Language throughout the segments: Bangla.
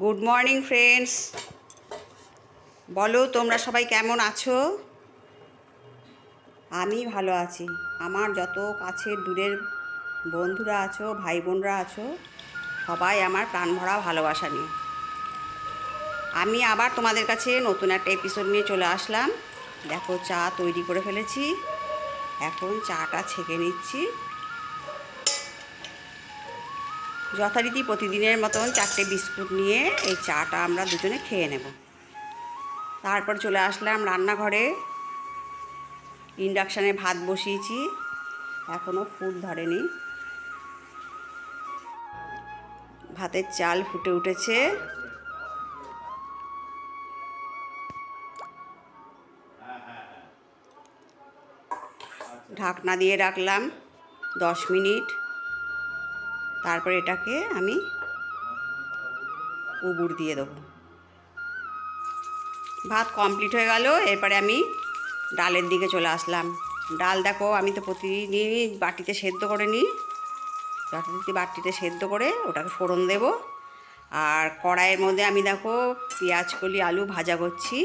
গুড মর্নিং ফ্রেন্ডস বলো, তোমরা সবাই কেমন আছো? আমি ভালো আছি। আমার যত কাছের দূরের বন্ধুরা আছো ভাই বোনরা আছো, সবাই আমার প্রাণ ভরা ভালোবাসা নিয়ে। আমি আবার তোমাদের কাছে নতুন একটা এপিসোড নিয়ে চলে আসলাম। দেখো, চা তৈরি করে ফেলেছি। এখন চাটা ছেঁকে নিচ্ছি। যথারীতি প্রতিদিনের মতন চারটে বিস্কুট নিয়ে এই চাটা আমরা দুজনে খেয়ে নেব। তারপর চলে আসলাম রান্নাঘরে। ইন্ডাকশানে ভাত বসিয়েছি। এখনও ফুট ধরেনি। ভাতের চাল ফুটে উঠেছে। ঢাকনা দিয়ে রাখলাম দশ মিনিট। তারপর এটাকে আমি উবুর দিয়ে দেবো। ভাত কমপ্লিট হয়ে গেল, এরপরে আমি ডালের দিকে চলে আসলাম। ডাল দেখো, আমি তো প্রতিদিনই বাটিতে সেদ্ধ করে নিই। যথারীতি বাটিতে সেদ্ধ করে ওটাকে ফোড়ন দেব। আর কড়াইয়ের মধ্যে আমি দেখো পেঁয়াজ কলি, আলু ভাজা করছি।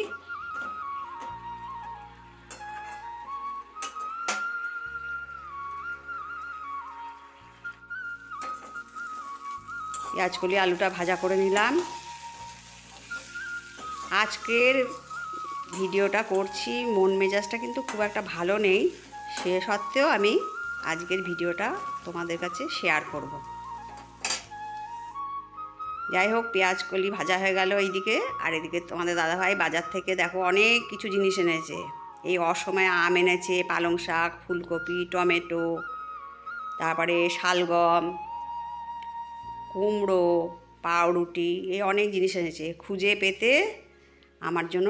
পেঁয়াজ কলি আলুটা ভাজা করে নিলাম। আজকের ভিডিওটা করছি, মন মেজাজটা কিন্তু খুব একটা ভালো নেই, সে সত্ত্বেও আমি আজকের ভিডিওটা তোমাদের কাছে শেয়ার করব। যাই হোক, পেঁয়াজ কলি ভাজা হয়ে গেল এইদিকে, আর এদিকে তোমাদের দাদাভাই বাজার থেকে দেখো অনেক কিছু জিনিস এনেছে। এই অসময়ে আম এনেছে, পালং শাক, ফুলকপি, টমেটো, তারপরে শালগম কুমড়ো, পাউরুটি, এই অনেক জিনিস এনেছে। খুঁজে পেতে আমার জন্য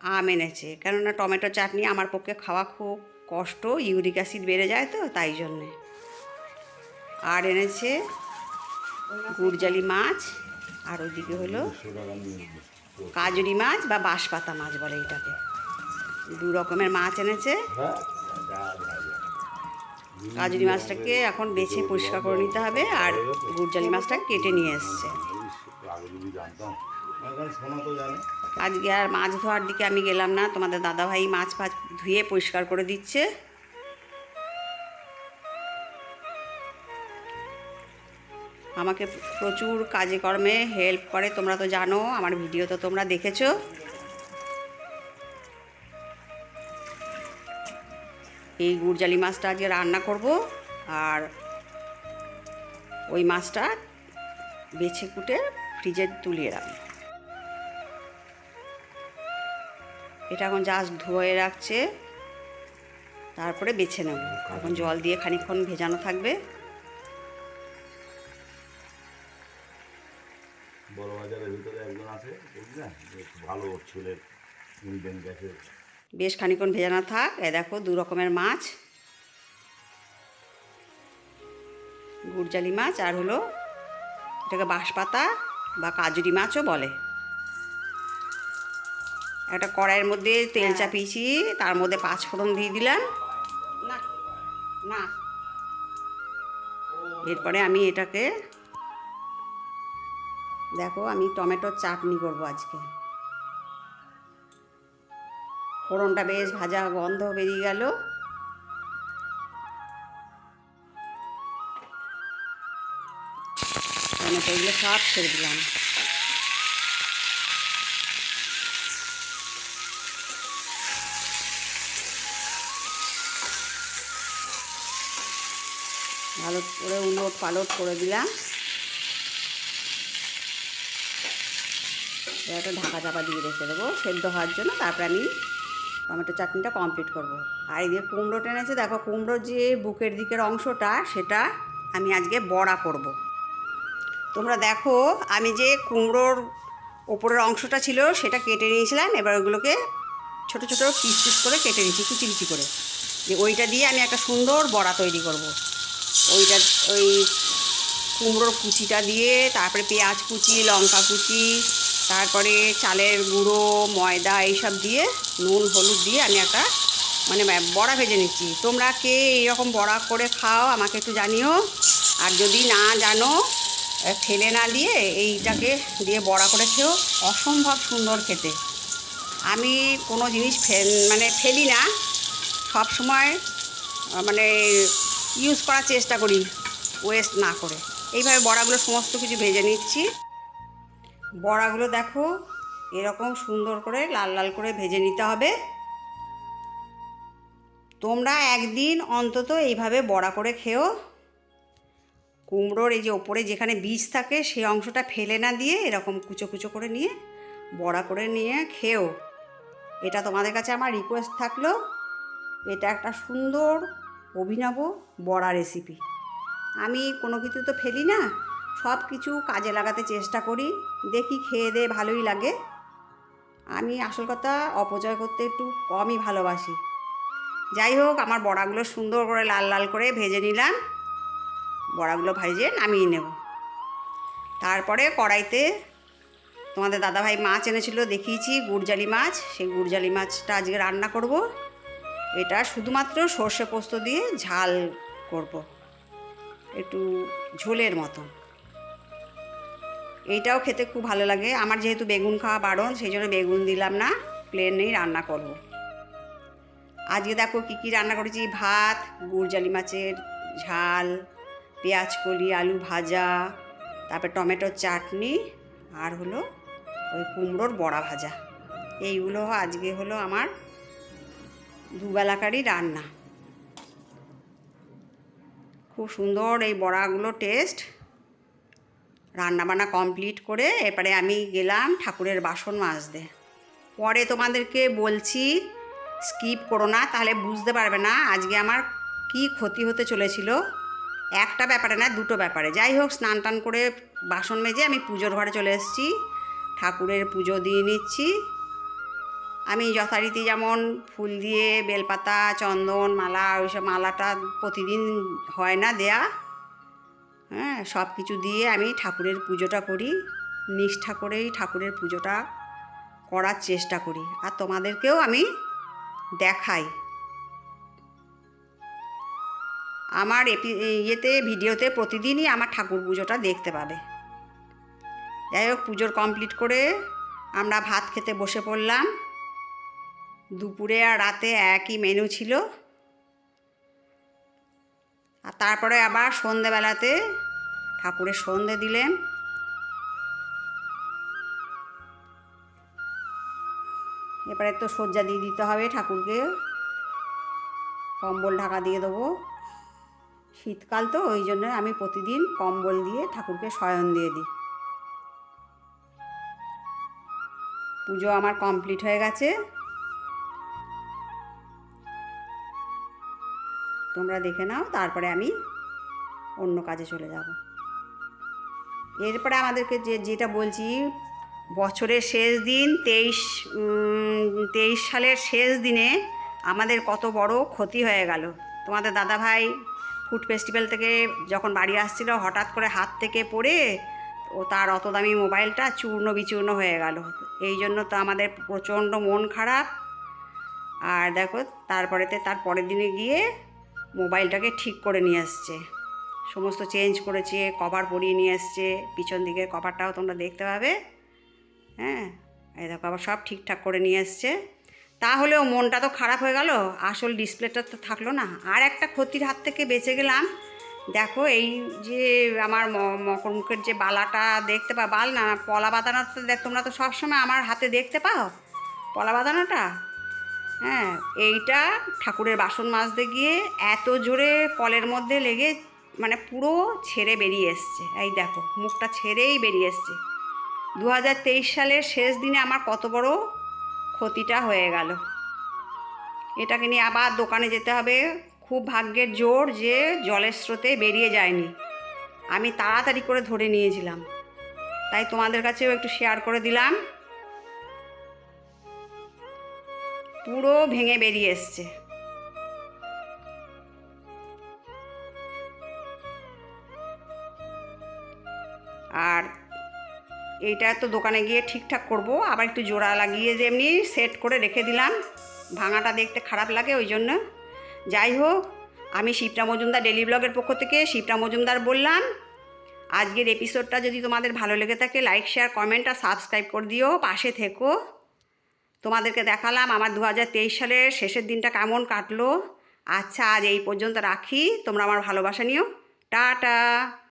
আম এনেছে। কেননা টমেটো চাটনি আমার পক্ষে খাওয়া খুব কষ্ট, ইউরিক অ্যাসিড বেড়ে যায় তো তাই জন্যে। আর এনেছে গুড়জালি মাছ, আর ওইদিকে হলো কাজুরি মাছ বা বাঁশপাতা মাছ বলে এটাকে দু রকমের মাছ এনেছে। কাজুরি মাছটাকে এখন বেছে পরিষ্কার করে নিতে হবে আর গুড়জালি মাছটা কেটে নিয়ে এসছে। আজকে আর মাছ ধোয়ার দিকে আমি গেলাম না, তোমাদের দাদাভাই মাছ ফাছ ধুয়ে পরিষ্কার করে দিচ্ছে। আমাকে প্রচুর কাজে কর্মে হেল্প করে, তোমরা তো জানো, আমার ভিডিও তো তোমরা দেখেছ। এই গুড়জালি মাছটা আজকে রান্না করব আর ওই মাছটা বেছে কুটে ফ্রিজে তুলিয়ে রাখব। এটা এখন জাস্ট ধুয়ে রাখছে, তারপরে বেছে নেব। এখন জল দিয়ে খানিকক্ষণ ভেজানো থাকবে। বড় বাজারের ভিতরে একজন আছে ভালো ইন্ডিয়ান গ্যাসের। বেশ খানিকক্ষণ ভেজানো থাক। এ দেখো দু রকমের মাছ। গুড়জালি মাছ আর হলো এটাকে বাঁশপাতা বা কাজুরি মাছও বলে। একটা কড়াইয়ের মধ্যে তেল চাপিয়েছি তার মধ্যে পাঁচ ফোড়ন দিয়ে দিলাম। না। না। এরপরে আমি এটাকে দেখো আমি টমেটোর চাটনি করব আজকে। ফোড়নটা বেশ ভাজা গন্ধ বেরিয়ে গেল। টমেটোগুলো সব ছেড়ে দিলাম। ভালো করে উলট পালট করে দিলাম। একটা ঢাকা চাপা দিয়ে রেখে দেবো, সেদ্ধ হওয়ার জন্য। তারপরে আমি টমেটো চাটনিটা কমপ্লিট করব। আর এই যে কুমড়ো টেনেছে দেখো কুমড়োর যে বুকের দিকের অংশটা, সেটা আমি আজকে বড়া করব। তোমরা দেখো, আমি যে কুমড়োর ওপরের অংশটা ছিল, সেটা কেটে নিয়েছিলাম, এবার ওগুলোকে ছোট ছোট পিস পিস করে কেটে নিয়েছি কুচি কুচি করে যে ওইটা দিয়ে আমি একটা সুন্দর বড়া তৈরি করব। ওইটা, ওই কুমড়োর কুচিটা দিয়ে, তারপরে পেঁয়াজ কুচি, লঙ্কা কুচি তারপরে চালের গুঁড়ো, ময়দা এইসব দিয়ে, নুন, হলুদ দিয়ে আমি একটা মানে বড়া ভেজে নিচ্ছি। তোমরা কে এইরকম বড়া করে খাও আমাকে একটু জানিও। আর যদি না জানো ফেলে না দিয়ে এইটাকে দিয়ে বড়া করে খেয়েও অসম্ভব সুন্দর খেতে। আমি কোনো জিনিস মানে ফেলি না। সব সময় মানে ইউজ করার চেষ্টা করি ওয়েস্ট না করে। এইভাবে বড়াগুলো সমস্ত কিছু ভেজে নিচ্ছি। বড়াগুলো দেখো, এরকম সুন্দর করে লাল লাল করে ভেজে নিতে হবে। তোমরা একদিন অন্তত এইভাবে বড়া করে খেও। কুমড়োর এই যে ওপরে যেখানে বীজ থাকে, সেই অংশটা ফেলে না দিয়ে এরকম কুচো কুচো করে নিয়ে বড়া করে নিয়ে খেও। এটা তোমাদের কাছে আমার রিকোয়েস্ট থাকল, এটা একটা সুন্দর অভিনব বড়া রেসিপি আমি কোনো কিছু তো ফেলি না সব কিছু কাজে লাগাতে চেষ্টা করি, দেখি খেয়ে দিয়ে ভালোই লাগে। আমি আসল কথা অপচয় করতে একটু কমই ভালোবাসি। যাই হোক, আমার বড়াগুলো সুন্দর করে লাল লাল করে ভেজে নিলাম। বড়াগুলো ভেজে নামিয়ে নেব। তারপরে কড়াইতে তোমাদের দাদাভাই মাছ এনেছিল, দেখিয়েছি, গুড়জালি মাছ। সেই গুড়জালি মাছটা আজকে রান্না করব। এটা শুধুমাত্র সর্ষে পোস্ত দিয়ে ঝাল করব। একটু ঝোলের মতন। এইটাও খেতে খুব ভালো লাগে। আমার যেহেতু বেগুন খাওয়া বারণ, সেই জন্য বেগুন দিলাম না প্লেনেই রান্না করব। আজকে দেখো কী কী রান্না করেছি, ভাত, গুড়জালি মাছের ঝাল, পেঁয়াজ কলি, আলু ভাজা, তারপর টমেটোর চাটনি, আর হলো ওই কুমড়োর বড়া ভাজা। এইগুলো আজকে হলো আমার দুবেলাকারই রান্না। খুব সুন্দর এই বড়াগুলো টেস্ট রান্নাবান্না কমপ্লিট করে এরপরে আমি গেলাম ঠাকুরের বাসন মাজতে। পরে তোমাদেরকে বলছি স্কিপ করো না, তাহলে বুঝতে পারবে না আজকে আমার কি ক্ষতি হতে চলেছিল। একটা ব্যাপারে না, দুটো ব্যাপারে। যাই হোক, স্নান টান করে বাসন মেজে আমি পুজোর ঘরে চলে এসেছি। ঠাকুরের পুজো দিয়ে নিচ্ছি। আমি যথারীতি যেমন ফুল দিয়ে বেলপাতা, চন্দন, মালা, ওইসব মালাটা প্রতিদিন হয় না দেয়া। হ্যাঁ সব কিছু দিয়ে আমি ঠাকুরের পুজোটা করি। নিষ্ঠা করেই ঠাকুরের পুজোটা করার চেষ্টা করি। আর তোমাদেরকেও আমি দেখাই। আমার এপি, ইয়েতে, ভিডিওতে প্রতিদিনই আমার ঠাকুর পুজোটা দেখতে পাবে। যাই হোক, পুজোর কমপ্লিট করে আমরা ভাত খেতে বসে পড়লাম। দুপুরে আর রাতে একই মেনু ছিল। আর তারপরে আবার সন্ধেবেলাতে ঠাকুরের সন্ধে দিলেন। এবারে তো সজ্জা দিয়ে দিতে হবে ঠাকুরকে। কম্বল ঢাকা দিয়ে দেবো। শীতকাল তো, ওই জন্য আমি প্রতিদিন কম্বল দিয়ে ঠাকুরকে শয়ন দিয়ে দিই। পুজো আমার কমপ্লিট হয়ে গেছে। তোমরা দেখে নাও, তারপরে আমি অন্য কাজে চলে যাব। এরপরে আমাদেরকে যে, যেটা বলছি, বছরের শেষ দিন, তেইশ তেইশ সালের শেষ দিনে আমাদের কত বড় ক্ষতি হয়ে গেল। তোমাদের দাদা ভাই ফুড ফেস্টিভ্যাল থেকে যখন বাড়ি আসছিল, হঠাৎ করে হাত থেকে পড়ে ও তার অত দামি মোবাইলটা চূর্ণ বিচূর্ণ হয়ে গেল। এই জন্য তো আমাদের প্রচণ্ড মন খারাপ। আর দেখো, তারপরেতে তার পরের দিনে গিয়ে মোবাইলটাকে ঠিক করে নিয়ে আসছে। সমস্ত চেঞ্জ করেছে, কভার পরিয়ে নিয়ে এসছে পিছন দিকের কভারটাও তোমরা দেখতে পাবে। হ্যাঁ এই দেখো, আবার সব ঠিকঠাক করে নিয়ে এসছে তাহলেও মনটা তো খারাপ হয়ে গেল। আসল ডিসপ্লেটা তো থাকল না। আর একটা ক্ষতির হাত থেকে বেঁচে গেলাম। দেখো, এই যে আমার মকর মুখের যে বালাটা দেখতে পাও বাল না, পলা বাঁধানোটা দেখ, তোমরা তো সবসময় আমার হাতে দেখতে পাও? পলা বাঁধানোটা? হ্যাঁ এইটা ঠাকুরের বাসন মাজতে গিয়ে এত জোরে কলের মধ্যে লেগে মানে পুরো ছেড়ে বেরিয়ে এসছে। এই দেখো, মুখটা ছেড়েই বেরিয়ে এসছে। দু হাজার তেইশ সালের শেষ দিনে আমার কত বড় ক্ষতিটা হয়ে গেল। এটাকে নিয়ে আবার দোকানে যেতে হবে। খুব ভাগ্যের জোর যে জলের স্রোতে বেরিয়ে যায়নি। আমি তাড়াতাড়ি করে ধরে নিয়েছিলাম। তাই তোমাদের কাছেও একটু শেয়ার করে দিলাম। পুরো ভেঙে বেরিয়ে এসছে। আর এইটা তো দোকানে গিয়ে ঠিকঠাক করব, আবার একটু জোড়া লাগিয়ে যেমনি সেট করে রেখে দিলাম। ভাঙাটা দেখতে খারাপ লাগে ওই জন্য। যাই হোক, আমি শিপ্রা মজুমদার ডেলি ব্লগের পক্ষ থেকে শিপ্রা মজুমদার বললাম, আজকের এপিসোডটা যদি তোমাদের ভালো লেগে থাকে লাইক শেয়ার কমেন্ট আর সাবস্ক্রাইব করে দিও। পাশে থেকো। তোমাদেরকে দেখালাম আমার দু হাজার তেইশ সালের শেষের দিনটা কেমন কাটলো। আচ্ছা আজ এই পর্যন্ত রাখি। তোমরা আমার ভালোবাসা নিও। টাটা।